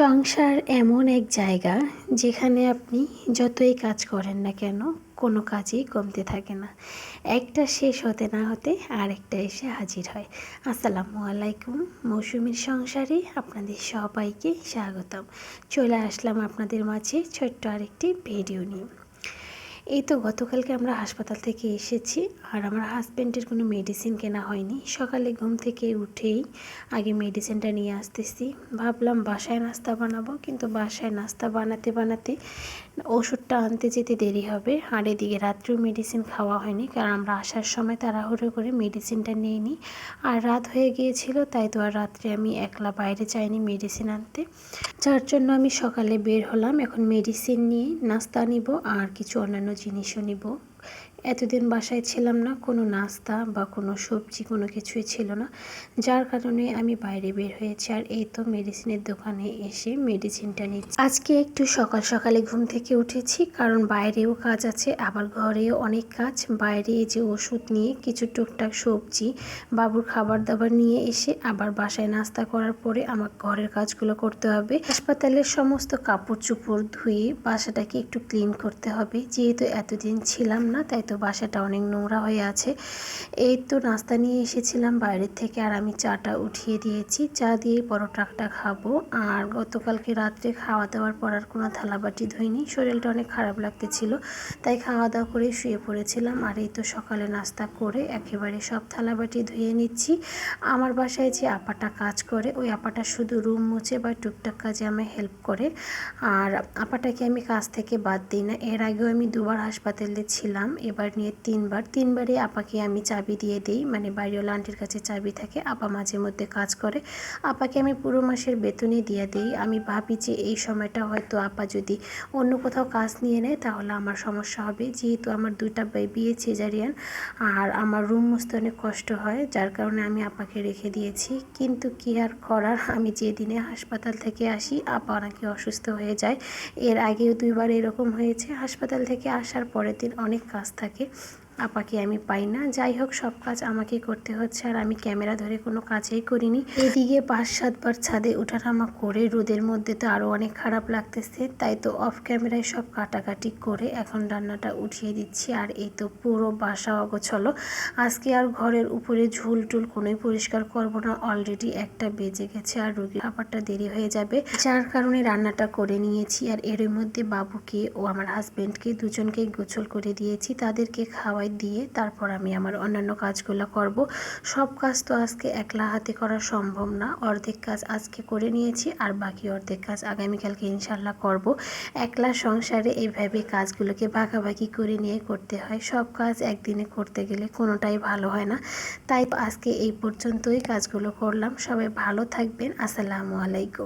সংসার এমন এক জায়গা যেখানে আপনি যতই কাজ করেন না কেন, কোনো কাজই কমতে থাকে না। একটা শেষ হতে না হতে আরেকটা এসে হাজির হয়। আসসালামু আলাইকুম, মৌসুমীর সংসারে আপনাদের সবাইকে স্বাগতম। চলে আসলাম আপনাদের মাঝে ছোট্ট আরেকটি ভিডিও নিয়ে। এই তো গতকালকে আমরা হাসপাতাল থেকে এসেছি আর আমার হাজব্যান্ডের কোনো মেডিসিন কেনা হয়নি। সকালে ঘুম থেকে উঠেই আগে মেডিসিনটা নিয়ে আসতেছি। ভাবলাম বাসায় নাস্তা বানাবো, কিন্তু বাসায় নাস্তা বানাতে বানাতে ওষুধটা আনতে যেতে দেরি হবে। আর এদিকে রাত্রেও মেডিসিন খাওয়া হয়নি, কারণ আমরা আসার সময় তাড়াহুড়ো করে মেডিসিনটা নিয়ে নিই আর রাত হয়ে গিয়েছিল, তাই তো আর রাত্রে আমি একলা বাইরে যাইনি মেডিসিন আনতে। যার জন্য আমি সকালে বের হলাম, এখন মেডিসিন নিয়ে নাস্তা নিব আর কিছু অন্যান্য জিনিসও নিব। এতদিন বাসায় ছিলাম না, কোনো নাস্তা বা কোনো সবজি, কোনো কিছুই ছিল না। যার কারণে আমি বাইরে বের হয়েছি আর এই তো মেডিসিনের দোকানে এসে মেডিসিনটা নিচ্ছি। আজকে একটু সকাল সকালে ঘুম থেকে উঠেছি কারণ বাইরেও কাজ আছে, আবার ঘরেও অনেক কাজ। বাইরে যে ওষুধ নিয়ে কিছু টুকটাক সবজি, বাবুর খাবার দাবার নিয়ে এসে আবার বাসায় নাস্তা করার পরে আমার ঘরের কাজগুলো করতে হবে। হাসপাতালের সমস্ত কাপড় চোপড় ধুয়ে বাসাটাকে একটু ক্লিন করতে হবে। যেহেতু এতদিন ছিলাম না, তাই তো বাসাটা অনেক নোংরা হয়ে আছে। এই তো নাস্তা নিয়ে এসেছিলাম বাইরের থেকে আর আমি চাটা উঠিয়ে দিয়েছি। চা দিয়ে পরোটাটা খাব। আর গতকালকে রাত্রে খাওয়া দাওয়ার পর আর কোনো থালাবাটি ধুইনি। শরীরটা অনেক খারাপ লাগতেছিল, তাই খাওয়া দাওয়া করে শুয়ে পড়েছিলাম। আর এই তো সকালে নাস্তা করে একেবারে সব থালাবাটি ধুয়ে নিচ্ছি। আমার বাসায় যে আপাটা কাজ করে, ওই আপাটা শুধু রুম মুছে বা টুকটাক কাজে আমায় হেল্প করে। আর আপাটাকে আমি কাজ থেকে বাদ দিই না। এর আগেও আমি দুবার হাসপাতালে ছিলাম, এবার নিয়ে তিনবার, তিনবারই আপাকে আমি চাবি দিয়ে দিই। মানে বাড়িওয়ালা আন্টির কাছে চাবি থাকে, আপা মাঝে মধ্যে কাজ করে। আপাকে আমি পুরো মাসের বেতনই দিয়ে দিই। আমি ভাবি যে এই সময়টা হয়তো আপা যদি অন্য কোথাও কাজ নিয়ে নেয়, তাহলে আমার সমস্যা হবে। যেহেতু আমার দুইটা বিয়ে চেজারিয়ান আর আমার রুম মুছতে অনেক কষ্ট হয়, যার কারণে আমি আপাকে রেখে দিয়েছি। কিন্তু কি আর করার? আমি যেদিনে হাসপাতাল থেকে আসি, আপা নাকি অসুস্থ হয়ে যায়। এর আগেও দুইবার এরকম হয়েছে। হাসপাতাল থেকে আসার পরের দিন অনেক কাজ থাকে। सारखे আপাকে আমি পাই না। যাই হোক, সব কাজ আমাকে করতে হচ্ছে আর আমি ক্যামেরা ধরে কোনো কাজেই করিনি। এদিকে পাঁচ সাতবার ছাদে ওঠানামা করে রোদের মধ্যে তো আরও অনেক খারাপ লাগতেছে, তাই তো অফ ক্যামেরায় সব কাটাকাটি করে এখন রান্নাটা উঠিয়ে দিচ্ছি আর এই তো পুরো বাসা অগোছলো। আজকে আর ঘরের উপরে ঝুল টুল কোনোই পরিষ্কার করব না অলরেডি একটা বেজে গেছে আর রুগীর খাবারটা দেরি হয়ে যাবে। যার কারণে রান্নাটা করে নিয়েছি আর এর মধ্যে বাবুকে ও আমার হাজব্যান্ডকে দুজনকে গোছল করে দিয়েছি, তাদেরকে খাওয়াই সময় দিয়ে তারপর আমি আমার অন্যান্য কাজগুলো করব। সব কাজ তো আজকে একলা হাতে করা সম্ভব না। অর্ধেক কাজ আজকে করে নিয়েছি আর বাকি অর্ধেক কাজ আগামীকালকে ইনশাল্লাহ করব। একলা সংসারে এইভাবে কাজগুলোকে ভাগাভাগি করে নিয়ে করতে হয়। সব কাজ একদিনে করতে গেলে কোনোটাই ভালো হয় না। তাই আজকে এই পর্যন্তই কাজগুলো করলাম। সবাই ভালো থাকবেন। আসসালামু আলাইকুম।